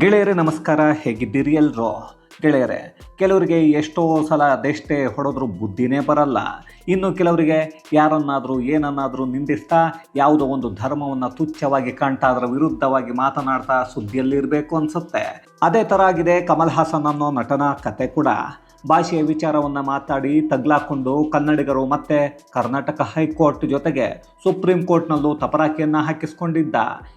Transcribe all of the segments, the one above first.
ಗೆಳೆಯರೇ, ನಮಸ್ಕಾರ. ಹೇಗಿದ್ದೀರಿ ಎಲ್ರೋ? ಗೆಳೆಯರೇ, ಕೆಲವರಿಗೆ ಎಷ್ಟೋ ಸಲ ಅದೆಷ್ಟೇ ಹೊಡೆದ್ರೂ ಬುದ್ಧಿನೇ ಬರಲ್ಲ. ಇನ್ನು ಕೆಲವರಿಗೆ ಯಾರನ್ನಾದರೂ, ಏನನ್ನಾದರೂ ನಿಂದಿಸ್ತಾ, ಯಾವುದೋ ಒಂದು ಧರ್ಮವನ್ನು ತುಚ್ಛವಾಗಿ ಕಾಣ್ತಾ ಅದರ ವಿರುದ್ಧವಾಗಿ ಮಾತನಾಡ್ತಾ ಸುದ್ದಿಯಲ್ಲಿರಬೇಕು ಅನಿಸುತ್ತೆ. ಅದೇ ಥರ ಆಗಿದೆ ಕಮಲ್ ಹಾಸನ್ ಅನ್ನೋ ನಟನ ಕತೆ ಕೂಡ. ಭಾಷೆಯ ವಿಚಾರವನ್ನು ಮಾತಾಡಿ ತಗ್ಲಾಕೊಂಡು ಕನ್ನಡಿಗರು ಮತ್ತೆ ಕರ್ನಾಟಕ ಹೈಕೋರ್ಟ್ ಜೊತೆಗೆ ಸುಪ್ರೀಂ ಕೋರ್ಟ್ನಲ್ಲೂ ತಪರಾಕಿಯನ್ನು ಹಾಕಿಸ್ಕೊಂಡಿದ್ದ.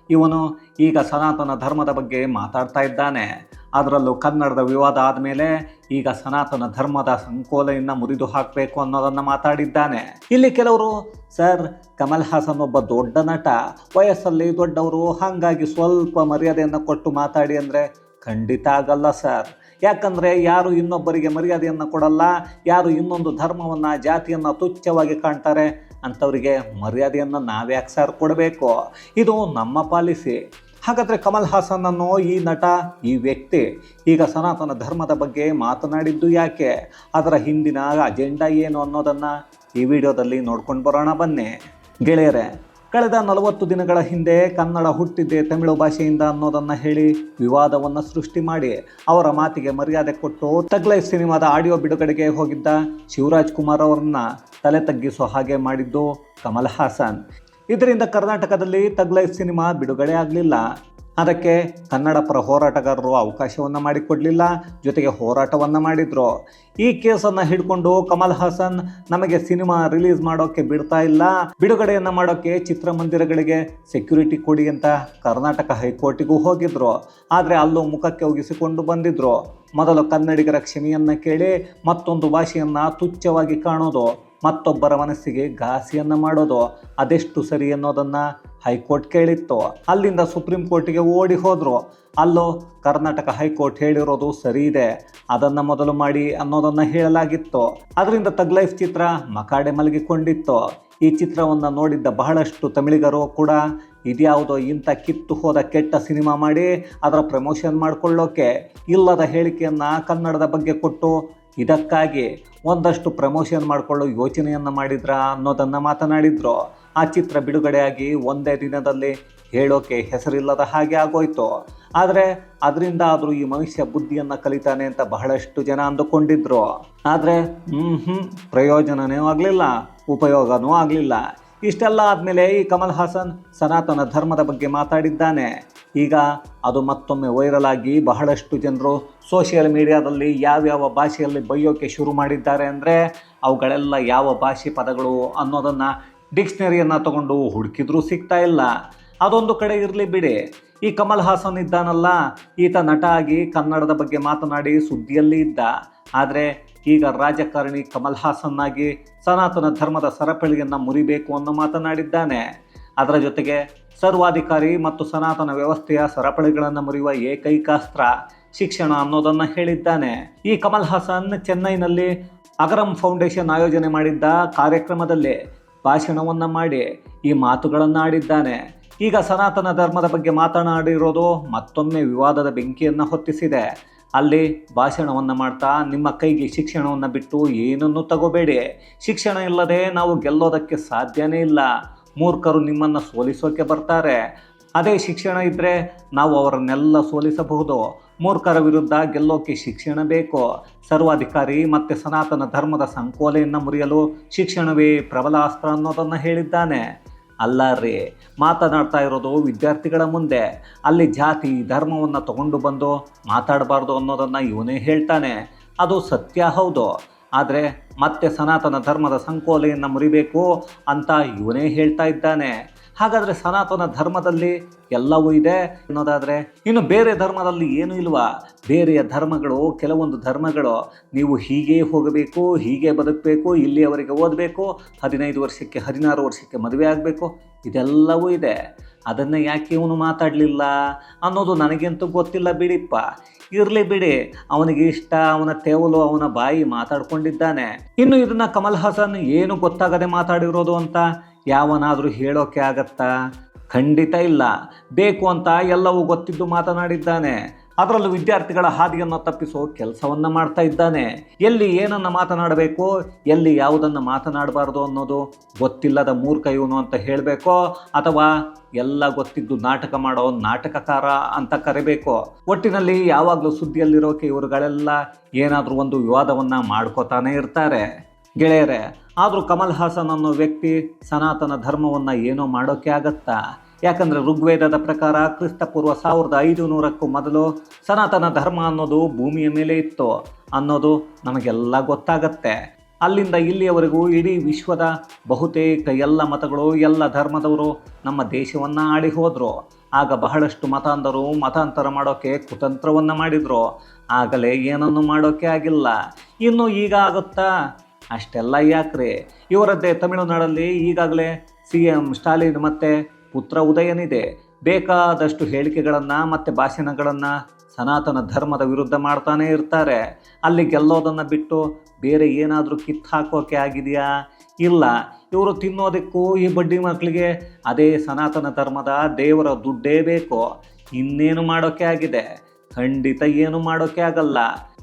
ಇವನು ಈಗ ಸನಾತನ ಧರ್ಮದ ಬಗ್ಗೆ ಮಾತಾಡ್ತಾ ಇದ್ದಾನೆ. ಅದರಲ್ಲೂ ಕನ್ನಡದ ವಿವಾದ ಆದಮೇಲೆ ಈಗ ಸನಾತನ ಧರ್ಮದ ಸಂಕೋಲೆಯನ್ನು ಮುರಿದು ಹಾಕಬೇಕು ಅನ್ನೋದನ್ನು ಮಾತಾಡಿದ್ದಾನೆ. ಇಲ್ಲಿ ಕೆಲವರು, ಸರ್, ಕಮಲ್ ಹಾಸನ್ ಒಬ್ಬ ದೊಡ್ಡ ನಟ. ವಯಸ್ಸಲ್ಲಿ ದೊಡ್ಡವರು, ಹಾಗಾಗಿ ಸ್ವಲ್ಪ ಮರ್ಯಾದೆಯನ್ನು ಕೊಟ್ಟು ಮಾತಾಡಿ ಅಂದರೆ ಖಂಡಿತ ಆಗಲ್ಲ ಸರ್. ಯಾಕಂದರೆ ಯಾರು ಇನ್ನೊಬ್ಬರಿಗೆ ಮರ್ಯಾದೆಯನ್ನು ಕೊಡಲ್ಲ, ಯಾರು ಇನ್ನೊಂದು ಧರ್ಮವನ್ನು, ಜಾತಿಯನ್ನು ತುಚ್ಛವಾಗಿ ಕಾಣ್ತಾರೆ, ಅಂಥವರಿಗೆ ಮರ್ಯಾದೆಯನ್ನು ನಾವ್ಯಾಕೆ ಸರ್ ಕೊಡಬೇಕು? ಇದು ನಮ್ಮ ಪಾಲಿಸಿ. ಹಾಗಾದರೆ ಕಮಲ್ ಹಾಸನ್ ಅನ್ನೋ ಈ ನಟ, ಈ ವ್ಯಕ್ತಿ, ಈಗ ಸನಾತನ ಧರ್ಮದ ಬಗ್ಗೆ ಮಾತನಾಡಿದ್ದು ಯಾಕೆ? ಅದರ ಹಿಂದಿನ ಅಜೆಂಡಾ ಏನು ಅನ್ನೋದನ್ನು ಈ ವಿಡಿಯೋದಲ್ಲಿ ನೋಡ್ಕೊಂಡು ಬರೋಣ ಬನ್ನಿ. ಗೆಳೆಯರೇ ಕಳೆದ ನಲವತ್ತು ದಿನಗಳ ಹಿಂದೆ ಕನ್ನಡ ಹುಟ್ಟಿದ್ದೆ ತಮಿಳು ಭಾಷೆಯಿಂದ ಅನ್ನೋದನ್ನು ಹೇಳಿ ವಿವಾದವನ್ನು ಸೃಷ್ಟಿ ಮಾಡಿ ಅವರ ಮಾತಿಗೆ ಮರ್ಯಾದೆ ಕೊಟ್ಟು ತಗ್ಲೈ ಸಿನಿಮಾದ ಆಡಿಯೋ ಬಿಡುಗಡೆಗೆ ಹೋಗಿದ್ದ ಶಿವರಾಜ್ ಕುಮಾರ್ ಅವರನ್ನ ತಲೆ ತಗ್ಗಿಸೋ ಹಾಗೆ ಮಾಡಿದ್ದು ಕಮಲ್ ಹಾಸನ್. ಇದರಿಂದ ಕರ್ನಾಟಕದಲ್ಲಿ ತಗ್ಲೈ ಸಿನಿಮಾ ಬಿಡುಗಡೆ ಆಗಲಿಲ್ಲ. ಅದಕ್ಕೆ ಕನ್ನಡ ಪರ ಹೋರಾಟಗಾರರು ಅವಕಾಶವನ್ನು ಮಾಡಿಕೊಡಲಿಲ್ಲ, ಜೊತೆಗೆ ಹೋರಾಟವನ್ನು ಮಾಡಿದರು. ಈ ಕೇಸನ್ನು ಹಿಡ್ಕೊಂಡು ಕಮಲ್ ಹಾಸನ್ ನಮಗೆ ಸಿನಿಮಾ ರಿಲೀಸ್ ಮಾಡೋಕ್ಕೆ ಬಿಡ್ತಾ ಇಲ್ಲ. ಬಿಡುಗಡೆಯನ್ನು ಮಾಡೋಕ್ಕೆ ಚಿತ್ರಮಂದಿರಗಳಿಗೆ ಸೆಕ್ಯೂರಿಟಿ ಕೊಡಿ ಅಂತ ಕರ್ನಾಟಕ ಹೈಕೋರ್ಟಿಗೂ ಹೋಗಿದ್ರು. ಆದರೆ ಅಲ್ಲೂ ಮುಖಕ್ಕೆ ಒಗಿಸಿಕೊಂಡು ಬಂದಿದ್ರು. ಮೊದಲು ಕನ್ನಡಿಗರ ಕ್ಷಮೆಯನ್ನು ಕೇಳಿ ಮತ್ತೊಂದು ಭಾಷೆಯನ್ನು ತುಚ್ಛವಾಗಿ ಕಾಣೋದು. ಮತ್ತೊಬ್ಬರ ಮನಸ್ಸಿಗೆ ಘಾಸಿಯನ್ನು ಮಾಡೋದು, ಅದೆಷ್ಟು ಸರಿ ಅನ್ನೋದನ್ನು ಹೈಕೋರ್ಟ್ ಕೇಳಿತ್ತು. ಅಲ್ಲಿಂದ ಸುಪ್ರೀಂ ಕೋರ್ಟಿಗೆ ಓಡಿ ಹೋದರು. ಅಲ್ಲೋ, ಕರ್ನಾಟಕ ಹೈಕೋರ್ಟ್ ಹೇಳಿರೋದು ಸರಿ ಇದೆ ಅದನ್ನು ಮೊದಲು ಮಾಡಿ ಅನ್ನೋದನ್ನು ಹೇಳಲಾಗಿತ್ತು. ಅದರಿಂದ ತಗ್ ಲೈಫ್ ಚಿತ್ರ ಮಕಾಡೆ ಮಲಗಿಕೊಂಡಿತ್ತು. ಈ ಚಿತ್ರವನ್ನು ನೋಡಿದ್ದ ಬಹಳಷ್ಟು ತಮಿಳಿಗರು ಕೂಡ, ಇದ್ಯಾವುದೋ ಇಂಥ ಕಿತ್ತು ಹೋದ ಕೆಟ್ಟ ಸಿನಿಮಾ ಮಾಡಿ, ಅದರ ಪ್ರಮೋಷನ್ ಮಾಡಿಕೊಳ್ಳೋಕೆ ಇಲ್ಲದ ಹೇಳಿಕೆಯನ್ನು ಕನ್ನಡದ ಬಗ್ಗೆ ಕೊಟ್ಟು ಇದಕ್ಕಾಗಿ ಒಂದಷ್ಟು ಪ್ರಮೋಷನ್ ಮಾಡಿಕೊಳ್ಳೋ ಯೋಚನೆಯನ್ನು ಮಾಡಿದ್ರ ಅನ್ನೋದನ್ನು ಮಾತನಾಡಿದ್ರು. ಆ ಚಿತ್ರ ಬಿಡುಗಡೆಯಾಗಿ ಒಂದೇ ದಿನದಲ್ಲಿ ಹೇಳೋಕೆ ಹೆಸರಿಲ್ಲದ ಹಾಗೆ ಆಗೋಯ್ತು. ಆದರೆ ಅದರಿಂದ ಆದರೂ ಈ ಮನುಷ್ಯ ಬುದ್ಧಿಯನ್ನು ಕಲಿತಾನೆ ಅಂತ ಬಹಳಷ್ಟು ಜನ ಅಂದುಕೊಂಡಿದ್ರು. ಆದರೆ ಹ್ಞೂ ಹ್ಞೂ ಪ್ರಯೋಜನವೂ ಆಗಲಿಲ್ಲ, ಉಪಯೋಗನೂ ಆಗಲಿಲ್ಲ. ಇಷ್ಟೆಲ್ಲ ಆದಮೇಲೆ ಈ ಕಮಲ್ ಹಾಸನ್ ಸನಾತನ ಧರ್ಮದ ಬಗ್ಗೆ ಮಾತಾಡಿದ್ದಾನೆ. ಈಗ ಅದು ಮತ್ತೊಮ್ಮೆ ವೈರಲ್ ಆಗಿ ಬಹಳಷ್ಟು ಜನರು ಸೋಷಿಯಲ್ ಮೀಡಿಯಾದಲ್ಲಿ ಯಾವ್ಯಾವ ಭಾಷೆಯಲ್ಲಿ ಬೈಯೋಕೆ ಶುರು ಮಾಡಿದ್ದಾರೆ ಅಂದರೆ ಅವುಗಳೆಲ್ಲ ಯಾವ ಭಾಷೆ ಪದಗಳು ಅನ್ನೋದನ್ನು ಡಿಕ್ಷನರಿಯನ್ನು ತಗೊಂಡು ಹುಡುಕಿದ್ರೂ ಸಿಗ್ತಾ ಇಲ್ಲ. ಅದೊಂದು ಕಡೆ ಇರಲಿ ಬಿಡಿ. ಈ ಕಮಲ್ ಹಾಸನ್ ಇದ್ದಾನಲ್ಲ, ಈತ ನಟ ಆಗಿ ಕನ್ನಡದ ಬಗ್ಗೆ ಮಾತನಾಡಿ ಸುದ್ದಿಯಲ್ಲಿ ಇದ್ದ. ಆದರೆ ಈಗ ರಾಜಕಾರಣಿ ಕಮಲ್ ಹಾಸನ್ ಆಗಿ ಸನಾತನ ಧರ್ಮದ ಸರಪಳಿಯನ್ನು ಮುರಿಬೇಕು ಅನ್ನೋ ಮಾತನಾಡಿದ್ದಾನೆ. ಅದರ ಜೊತೆಗೆ ಸರ್ವಾಧಿಕಾರಿ ಮತ್ತು ಸನಾತನ ವ್ಯವಸ್ಥೆಯ ಸರಪಳಿಗಳನ್ನು ಮುರಿಯುವ ಏಕೈಕಾಸ್ತ್ರ ಶಿಕ್ಷಣ ಅನ್ನೋದನ್ನು ಹೇಳಿದ್ದಾನೆ. ಈ ಕಮಲ್ ಹಾಸನ್ ಚೆನ್ನೈನಲ್ಲಿ ಅಗರಂ ಫೌಂಡೇಶನ್ ಆಯೋಜನೆ ಮಾಡಿದ್ದ ಕಾರ್ಯಕ್ರಮದಲ್ಲಿ ಭಾಷಣವನ್ನು ಮಾಡಿ ಈ ಮಾತುಗಳನ್ನು ಆಡಿದ್ದಾನೆ. ಈಗ ಸನಾತನ ಧರ್ಮದ ಬಗ್ಗೆ ಮಾತನಾಡಿರೋದು ಮತ್ತೊಮ್ಮೆ ವಿವಾದದ ಬೆಂಕಿಯನ್ನು ಹೊತ್ತಿಸಿದೆ. ಅಲ್ಲಿ ಭಾಷಣವನ್ನು ಮಾಡ್ತಾ ನಿಮ್ಮ ಕೈಗೆ ಶಿಕ್ಷಣವನ್ನು ಬಿಟ್ಟು ಏನನ್ನು ತಗೋಬೇಡಿ. ಶಿಕ್ಷಣ ಇಲ್ಲದೆ ನಾವು ಗೆಲ್ಲೋದಕ್ಕೆ ಸಾಧ್ಯನೇ ಇಲ್ಲ. ಮೂರ್ಖರು ನಿಮ್ಮನ್ನು ಸೋಲಿಸೋಕೆ ಬರ್ತಾರೆ. ಅದೇ ಶಿಕ್ಷಣ ಇದ್ದರೆ ನಾವು ಅವರನ್ನೆಲ್ಲ ಸೋಲಿಸಬಹುದು. ಮೂರ್ಖರ ವಿರುದ್ಧ ಗೆಲ್ಲೋಕೆ ಶಿಕ್ಷಣ ಬೇಕು. ಸರ್ವಾಧಿಕಾರಿ ಮತ್ತು ಸನಾತನ ಧರ್ಮದ ಸಂಕೋಲೆಯನ್ನು ಮುರಿಯಲು ಶಿಕ್ಷಣವೇ ಪ್ರಬಲ ಅಸ್ತ್ರ ಅನ್ನೋದನ್ನು ಹೇಳಿದ್ದಾನೆ. ಅಲ್ಲ ರೀ, ಮಾತನಾಡ್ತಾ ಇರೋದು ವಿದ್ಯಾರ್ಥಿಗಳ ಮುಂದೆ. ಅಲ್ಲಿ ಜಾತಿ ಧರ್ಮವನ್ನು ತಗೊಂಡು ಬಂದು ಮಾತಾಡಬಾರ್ದು ಅನ್ನೋದನ್ನು ಇವನೇ ಹೇಳ್ತಾನೆ. ಅದು ಸತ್ಯ ಹೌದು. ಆದರೆ ಮತ್ತೆ ಸನಾತನ ಧರ್ಮದ ಸಂಕೋಲೆಯನ್ನು ಮುರಿಬೇಕು ಅಂತ ಇವನೇ ಹೇಳ್ತಾ ಇದ್ದಾನೆ. ಹಾಗಾದರೆ ಸನಾತನ ಧರ್ಮದಲ್ಲಿ ಎಲ್ಲವೂ ಇದೆ ಅನ್ನೋದಾದರೆ ಇನ್ನು ಬೇರೆ ಧರ್ಮದಲ್ಲಿ ಏನೂ ಇಲ್ವಾ? ಬೇರೆಯ ಧರ್ಮಗಳು, ಕೆಲವೊಂದು ಧರ್ಮಗಳು ನೀವು ಹೀಗೇ ಹೋಗಬೇಕು, ಹೀಗೆ ಬದುಕಬೇಕು, ಇಲ್ಲಿಯವರೆಗೆ ಓದಬೇಕು, ಹದಿನೈದು ವರ್ಷಕ್ಕೆ, ಹದಿನಾರು ವರ್ಷಕ್ಕೆ ಮದುವೆ ಆಗಬೇಕು, ಇದೆಲ್ಲವೂ ಇದೆ. ಅದನ್ನು ಯಾಕೆ ಇವನು ಮಾತಾಡಲಿಲ್ಲ ಅನ್ನೋದು ನನಗಂತೂ ಗೊತ್ತಿಲ್ಲ ಬಿಡಿಪ್ಪ. ಇರಲಿ ಬಿಡಿ. ಅವನಿಗೆ ಇಷ್ಟ, ಅವನ ತೇವಲು, ಅವನ ಬಾಯಿ ಮಾತಾಡ್ಕೊಂಡಿದ್ದಾನೆ. ಇನ್ನು ಇದನ್ನ ಕಮಲ್ ಹಾಸನ್ ಏನು ಗೊತ್ತಾಗದೆ ಮಾತಾಡಿರೋದು ಅಂತ ಯಾವನಾದರೂ ಹೇಳೋಕೆ ಆಗತ್ತಾ? ಖಂಡಿತ ಇಲ್ಲ. ಬೇಕು ಅಂತ ಎಲ್ಲವೂ ಗೊತ್ತಿದ್ದು ಮಾತನಾಡಿದ್ದಾನೆ. ಅದರಲ್ಲೂ ವಿದ್ಯಾರ್ಥಿಗಳ ಹಾದಿಯನ್ನು ತಪ್ಪಿಸೋ ಕೆಲಸವನ್ನ ಮಾಡ್ತಾ ಇದ್ದಾನೆ. ಎಲ್ಲಿ ಏನನ್ನು ಮಾತನಾಡಬೇಕು, ಎಲ್ಲಿ ಯಾವುದನ್ನು ಮಾತನಾಡಬಾರ್ದು ಅನ್ನೋದು ಗೊತ್ತಿಲ್ಲದ ಮೂರ್ಖ ಇವನು ಅಂತ ಹೇಳಬೇಕೋ, ಅಥವಾ ಎಲ್ಲ ಗೊತ್ತಿದ್ದು ನಾಟಕ ಮಾಡೋ ನಾಟಕಕಾರ ಅಂತ ಕರಿಬೇಕು. ಒಟ್ಟಿನಲ್ಲಿ ಯಾವಾಗಲೂ ಸುದ್ದಿಯಲ್ಲಿರೋಕೆ ಇವರುಗಳೆಲ್ಲ ಏನಾದರೂ ಒಂದು ವಿವಾದವನ್ನು ಮಾಡ್ಕೋತಾನೆ ಇರ್ತಾರೆ. ಗೆಳೆಯರೆ, ಆದರೂ ಕಮಲ್ ಹಾಸನ್ ಅನ್ನೋ ವ್ಯಕ್ತಿ ಸನಾತನ ಧರ್ಮವನ್ನು ಏನೋ ಮಾಡೋಕೆ ಆಗತ್ತಾ? ಯಾಕಂದ್ರೆ ಋಗ್ವೇದದ ಪ್ರಕಾರ ಕ್ರಿಸ್ತಪೂರ್ವ ಸಾವಿರದ ಐದು ನೂರಕ್ಕೂ ಮೊದಲು ಸನಾತನ ಧರ್ಮ ಅನ್ನೋದು ಭೂಮಿಯ ಮೇಲೆ ಇತ್ತು ಅನ್ನೋದು ನಮಗೆಲ್ಲ ಗೊತ್ತಾಗತ್ತೆ. ಅಲ್ಲಿಂದ ಇಲ್ಲಿಯವರೆಗೂ ಇಡೀ ವಿಶ್ವದ ಬಹುತೇಕ ಎಲ್ಲ ಮತಗಳು, ಎಲ್ಲ ಧರ್ಮದವರು ನಮ್ಮ ದೇಶವನ್ನ ಆಡಿ ಹೋದ್ರು ಆಗ ಬಹಳಷ್ಟು ಮತಾಂಧರು ಮತಾಂತರ ಮಾಡೋಕೆ ಕುತಂತ್ರವನ್ನು ಮಾಡಿದರು. ಆಗಲೇ ಏನನ್ನು ಮಾಡೋಕೆ ಆಗಿಲ್ಲ. ಇನ್ನು ಈಗ ಆಗುತ್ತಾ? ಅಷ್ಟೆಲ್ಲ ಯಾಕ್ರಿ? ಇವರದ್ದೇ ತಮಿಳುನಾಡಲ್ಲಿ ಈಗಾಗಲೇ ಸಿ ಎಂ ಸ್ಟಾಲಿನ್ ಮತ್ತು ಪುತ್ರ ಉದಯನಿದೆ. ಬೇಕಾದಷ್ಟು ಹೇಳಿಕೆಗಳನ್ನು ಮತ್ತು ಭಾಷಣಗಳನ್ನು ಸನಾತನ ಧರ್ಮದ ವಿರುದ್ಧ ಮಾಡ್ತಾನೇ ಇರ್ತಾರೆ. ಅಲ್ಲಿ ಗೆಲ್ಲೋದನ್ನು ಬಿಟ್ಟು ಬೇರೆ ಏನಾದರೂ ಕಿತ್ತು ಹಾಕೋಕೆ ಆಗಿದೆಯಾ? ಇಲ್ಲ. ಇವರು ತಿನ್ನೋದಕ್ಕೂ ಈ ಬಡ್ಡಿ ಮಕ್ಕಳಿಗೆ ಅದೇ ಸನಾತನ ಧರ್ಮದ ದೇವರ ದುಡ್ಡೇ ಬೇಕು. ಇನ್ನೇನು ಮಾಡೋಕೆ ಆಗಿದೆ? ಖಂಡಿತ ಏನು ಮಾಡೋಕೆ ಆಗಲ್ಲ.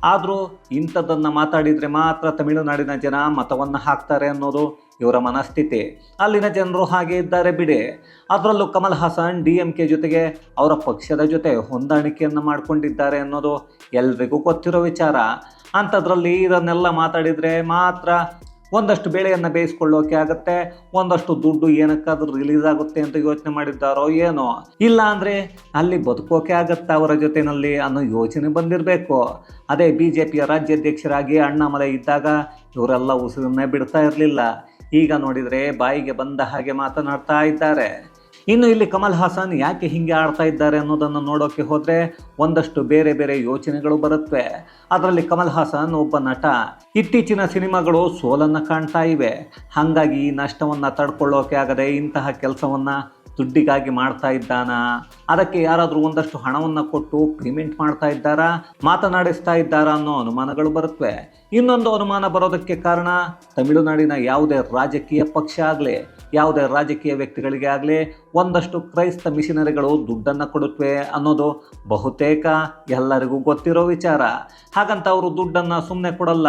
ಆದರೂ ಇಂಥದ್ದನ್ನು ಮಾತಾಡಿದರೆ ಮಾತ್ರ ತಮಿಳುನಾಡಿನ ಜನ ಮತವನ್ನು ಹಾಕ್ತಾರೆ ಅನ್ನೋದು ಇವರ ಮನಸ್ಥಿತಿ. ಅಲ್ಲಿನ ಜನರು ಹಾಗೆ ಇದ್ದಾರೆ ಬಿಡಿ. ಅದರಲ್ಲೂ Kamal Haasan, D M K ಜೊತೆಗೆ ಅವರ ಪಕ್ಷದ ಜೊತೆ ಹೊಂದಾಣಿಕೆಯನ್ನು ಮಾಡಿಕೊಂಡಿದ್ದಾರೆ ಅನ್ನೋದು ಎಲ್ರಿಗೂ ಗೊತ್ತಿರೋ ವಿಚಾರ. ಅಂಥದ್ರಲ್ಲಿ ಇದನ್ನೆಲ್ಲ ಮಾತಾಡಿದರೆ ಮಾತ್ರ ಒಂದಷ್ಟು ಬೆಳೆಯನ್ನು ಬೇಯಿಸ್ಕೊಳ್ಳೋಕೆ ಆಗುತ್ತೆ, ಒಂದಷ್ಟು ದುಡ್ಡು ಏನಕ್ಕಾದ್ರೂ ರಿಲೀಸ್ ಆಗುತ್ತೆ ಅಂತ ಯೋಚನೆ ಮಾಡಿದ್ದಾರೋ ಏನೋ. ಇಲ್ಲ ಅಂದರೆ ಅಲ್ಲಿ ಬದುಕೋಕೆ ಆಗತ್ತಾ ಅವರ ಜೊತೆಯಲ್ಲಿ ಅನ್ನೋ ಯೋಚನೆ ಬಂದಿರಬೇಕು. ಅದೇ ಬಿ ಜೆ ಪಿಯ ರಾಜ್ಯಾಧ್ಯಕ್ಷರಾಗಿ ಅಣ್ಣಾಮಲೈ ಇದ್ದಾಗ ಇವರೆಲ್ಲ ಉಸಿರನ್ನೇ ಬಿಡ್ತಾ ಇರಲಿಲ್ಲ. ಈಗ ನೋಡಿದರೆ ಬಾಯಿಗೆ ಬಂದ ಹಾಗೆ ಮಾತನಾಡ್ತಾ ಇದ್ದಾರೆ. ಇನ್ನು ಇಲ್ಲಿ ಕಮಲ್ ಹಾಸನ್ ಯಾಕೆ ಹಿಂಗೆ ಆಡ್ತಾ ಇದ್ದಾರೆ ಅನ್ನೋದನ್ನು ನೋಡೋಕೆ ಹೋದರೆ ಒಂದಷ್ಟು ಬೇರೆ ಬೇರೆ ಯೋಚನೆಗಳು ಬರುತ್ತವೆ ಅದರಲ್ಲಿ ಕಮಲ್ ಹಾಸನ್ ಒಬ್ಬ ನಟ. ಇತ್ತೀಚಿನ ಸಿನಿಮಾಗಳು ಸೋಲನ್ನು ಕಾಣ್ತಾ ಇವೆ. ಹಾಗಾಗಿ ಈ ನಷ್ಟವನ್ನು ತಡ್ಕೊಳ್ಳೋಕೆ ಆಗದೆ ಇಂತಹ ಕೆಲಸವನ್ನು ದುಡ್ಡಿಗಾಗಿ ಮಾಡ್ತಾ ಇದ್ದಾನ? ಅದಕ್ಕೆ ಯಾರಾದರೂ ಒಂದಷ್ಟು ಹಣವನ್ನು ಕೊಟ್ಟು ಪೇಮೆಂಟ್ ಮಾಡ್ತಾ ಇದ್ದಾರಾ? ಮಾತನಾಡಿಸ್ತಾ ಇದ್ದಾರಾ ಅನ್ನೋ ಅನುಮಾನಗಳು ಬರುತ್ತವೆ ಇನ್ನೊಂದು ಅನುಮಾನ ಬರೋದಕ್ಕೆ ಕಾರಣ, ತಮಿಳುನಾಡಿನ ಯಾವುದೇ ರಾಜಕೀಯ ಪಕ್ಷ ಆಗಲಿ ಯಾವುದೇ ರಾಜಕೀಯ ವ್ಯಕ್ತಿಗಳಿಗೆ ಆಗಲಿ ಒಂದಷ್ಟು ಕ್ರೈಸ್ತ ಮಿಷನರಿಗಳು ದುಡ್ಡನ್ನು ಕೊಡುತ್ತವೆ ಅನ್ನೋದು ಬಹುತೇಕ ಎಲ್ಲರಿಗೂ ಗೊತ್ತಿರೋ ವಿಚಾರ. ಹಾಗಂತ ಅವರು ದುಡ್ಡನ್ನು ಸುಮ್ಮನೆ ಕೊಡಲ್ಲ.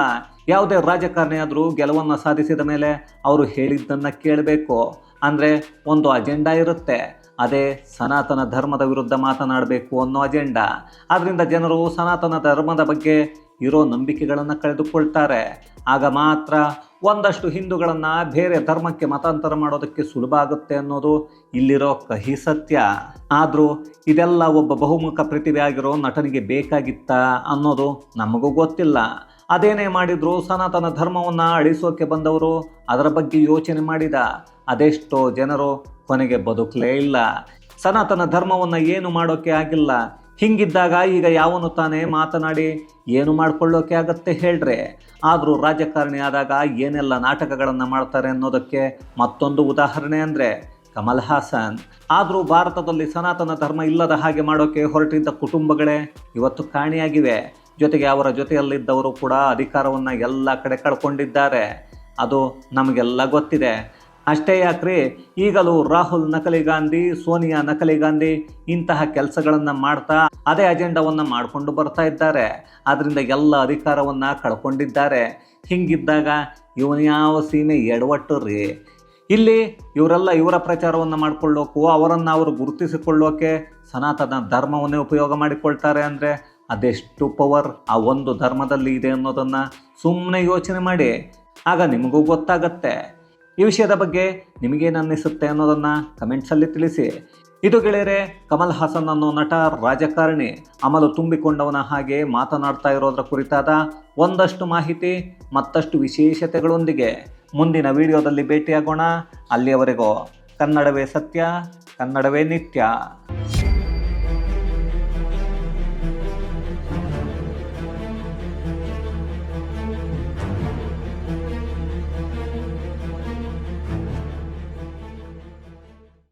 ಯಾವುದೇ ರಾಜಕಾರಣಿ ಆದರೂ ಗೆಲುವನ್ನು ಸಾಧಿಸಿದ ಮೇಲೆ ಅವರು ಹೇಳಿದ್ದನ್ನು ಕೇಳಬೇಕು. ಅಂದರೆ ಒಂದು ಅಜೆಂಡಾ ಇರುತ್ತೆ. ಅದೇ ಸನಾತನ ಧರ್ಮದ ವಿರುದ್ಧ ಮಾತನಾಡಬೇಕು ಅನ್ನೋ ಅಜೆಂಡಾ. ಆದ್ದರಿಂದ ಜನರು ಸನಾತನ ಧರ್ಮದ ಬಗ್ಗೆ ಇರೋ ನಂಬಿಕೆಗಳನ್ನು ಕಳೆದುಕೊಳ್ತಾರೆ. ಆಗ ಮಾತ್ರ ಒಂದಷ್ಟು ಹಿಂದೂಗಳನ್ನು ಬೇರೆ ಧರ್ಮಕ್ಕೆ ಮತಾಂತರ ಮಾಡೋದಕ್ಕೆ ಸುಲಭ ಆಗುತ್ತೆ ಅನ್ನೋದು ಇಲ್ಲಿರೋ ಕಹಿ ಸತ್ಯ. ಆದರೂ ಇದೆಲ್ಲ ಒಬ್ಬ ಬಹುಮುಖ ಪ್ರತಿಭೆ ಆಗಿರೋ ನಟನಿಗೆ ಬೇಕಾಗಿತ್ತಾ ಅನ್ನೋದು ನಮಗೂ ಗೊತ್ತಿಲ್ಲ. ಅದೇನೇ ಮಾಡಿದ್ರು ಸನಾತನ ಧರ್ಮವನ್ನು ಅಳಿಸೋಕೆ ಬಂದವರು ಅದರ ಬಗ್ಗೆ ಯೋಚನೆ ಮಾಡಿದ. ಅದೆಷ್ಟೋ ಜನರು ಕೊನೆಗೆ ಬದುಕಲೇ ಇಲ್ಲ. ಸನಾತನ ಧರ್ಮವನ್ನು ಏನು ಮಾಡೋಕೆ ಆಗಿಲ್ಲ. ಹಿಂಗಿದ್ದಾಗ ಈಗ ಯಾವನು ತಾನೇ ಮಾತನಾಡಿ ಏನು ಮಾಡ್ಕೊಳ್ಳೋಕೆ ಆಗತ್ತೆ ಹೇಳ್ರೆ. ಆದರೂ ರಾಜಕಾರಣಿ ಆದಾಗ ಏನೆಲ್ಲ ನಾಟಕಗಳನ್ನು ಮಾಡ್ತಾರೆ ಅನ್ನೋದಕ್ಕೆ ಮತ್ತೊಂದು ಉದಾಹರಣೆ ಅಂದರೆ ಕಮಲ್ ಹಾಸನ್. ಆದರೂ ಭಾರತದಲ್ಲಿ ಸನಾತನ ಧರ್ಮ ಇಲ್ಲದ ಹಾಗೆ ಮಾಡೋಕೆ ಹೊರಟಿದ್ದ ಕುಟುಂಬಗಳೇ ಇವತ್ತು ಕಾಣಿಯಾಗಿವೆ. ಜೊತೆಗೆ ಅವರ ಜೊತೆಯಲ್ಲಿದ್ದವರು ಕೂಡ ಅಧಿಕಾರವನ್ನು ಎಲ್ಲ ಕಡೆ ಕಳ್ಕೊಂಡಿದ್ದಾರೆ. ಅದು ನಮಗೆಲ್ಲ ಗೊತ್ತಿದೆ. ಅಷ್ಟೇ ಯಾಕ್ರಿ, ಈಗಲೂ ರಾಹುಲ್ ನಕಲಿ ಗಾಂಧಿ, ಸೋನಿಯಾ ನಕಲಿ ಗಾಂಧಿ ಇಂತಹ ಕೆಲಸಗಳನ್ನು ಮಾಡ್ತಾ ಅದೇ ಅಜೆಂಡಾವನ್ನ ಮಾಡಿಕೊಂಡು ಬರ್ತಾ ಇದ್ದಾರೆ. ಅದರಿಂದ ಎಲ್ಲ ಅಧಿಕಾರವನ್ನು ಕಳ್ಕೊಂಡಿದ್ದಾರೆ. ಹಿಂಗಿದ್ದಾಗ ಇವನು ಯಾವ ಸೀಮೆ ಎಡವಟ್ಟು ರೀ? ಇಲ್ಲಿ ಇವರೆಲ್ಲ ಇವರ ಪ್ರಚಾರವನ್ನು ಮಾಡಿಕೊಳ್ಳೋಕ್ಕೂ ಅವರನ್ನು ಅವರು ಗುರುತಿಸಿಕೊಳ್ಳೋಕೆ ಸನಾತನ ಧರ್ಮವನ್ನೇ ಉಪಯೋಗ ಮಾಡಿಕೊಳ್ತಾರೆ ಅಂದರೆ ಅದೆಷ್ಟು ಪವರ್ ಆ ಒಂದು ಧರ್ಮದಲ್ಲಿ ಇದೆ ಅನ್ನೋದನ್ನು ಸುಮ್ಮನೆ ಯೋಚನೆ ಮಾಡಿ. ಆಗ ನಿಮಗೂ ಗೊತ್ತಾಗತ್ತೆ. ಈ ವಿಷಯದ ಬಗ್ಗೆ ನಿಮಗೇನು ಅನ್ನಿಸುತ್ತೆ ಅನ್ನೋದನ್ನು ಕಮೆಂಟ್ಸಲ್ಲಿ ತಿಳಿಸಿ. ಇದು ಗೆಳೆಯರೆ, ಕಮಲ್ ಹಾಸನ್ ಅನ್ನೋ ನಟ, ರಾಜಕಾರಣಿ. ಅಮಲು ತುಂಬಿಕೊಂಡವನ ಹಾಗೆ ಮಾತನಾಡ್ತಾ ಇರೋದ್ರ ಕುರಿತಾದ ಒಂದಷ್ಟು ಮಾಹಿತಿ, ಮತ್ತಷ್ಟು ವಿಶೇಷತೆಗಳೊಂದಿಗೆ ಮುಂದಿನ ವಿಡಿಯೋದಲ್ಲಿ ಭೇಟಿಯಾಗೋಣ. ಅಲ್ಲಿಯವರೆಗೂ ಕನ್ನಡವೇ ಸತ್ಯ, ಕನ್ನಡವೇ ನಿತ್ಯ.